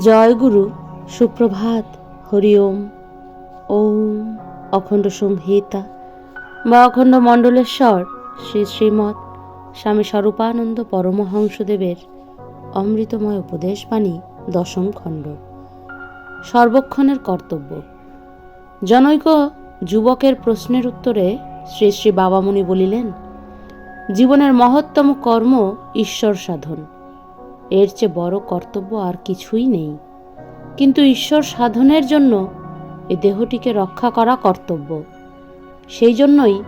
জয় গুরু, সুপ্রভাত, হরি ওম। ওম অখণ্ড সংহিতা। বা অখণ্ড মণ্ডলেশ্বর, শ্রী শ্রীমৎ স্বামী স্বরূপানন্দ পরমহংসদেবের অমৃতময় উপদেশবাণী, দশম খণ্ড। সর্বক্ষণের কর্তব্য। জনৈক যুবকের প্রশ্নের উত্তরে শ্রী শ্রী বাবামণি বলিলেন, জীবনের মহত্তম কর্ম ঈশ্বর সাধন। এর চেয়ে বড় কর্তব্য আর কিছুই নেই। কিন্তু ঈশ্বর সাধনের জন্য এ দেহটিকে রক্ষা করা কর্তব্য। সেই জন্যই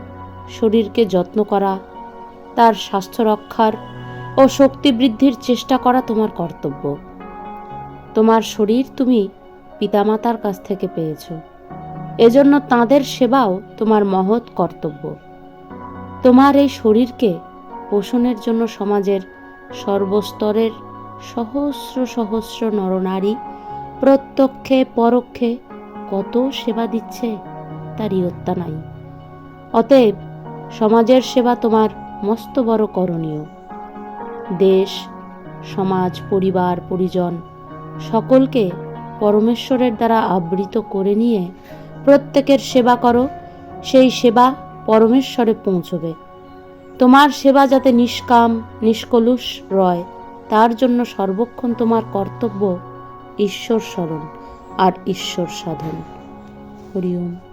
শরীরকে যত্ন করা, তার স্বাস্থ্য রক্ষার ও শক্তি বৃদ্ধির চেষ্টা করা তোমার কর্তব্য। তোমার শরীর তুমি পিতামাতার কাছ থেকে পেয়েছ। এজন্য তাদের সেবাও তোমার মহৎ কর্তব্য। তোমার এই শরীরকে পোষণের জন্য সমাজের সর্বস্তরের সহস্র সহস্র নরনারী প্রত্যক্ষে, পরোক্ষে কত সেবা দিচ্ছে তার ইয়ত্তা নাই। অতএব সমাজের সেবা তোমার মস্ত বড় করণীয়। দেশ, সমাজ, পরিবার, পরিজন সকলকে পরমেশ্বরের দ্বারা আবৃত করে নিয়ে প্রত্যেকের সেবা করো, সেই সেবা পরমেশ্বরে পৌঁছবে। তোমার সেবা যাতে নিষ্কাম, নিষ্কলুষ রয় তার জন্য সর্বক্ষণ তোমার কর্তব্য ঈশ্বর স্মরণ আর ঈশ্বর সাধন। হরি ওম।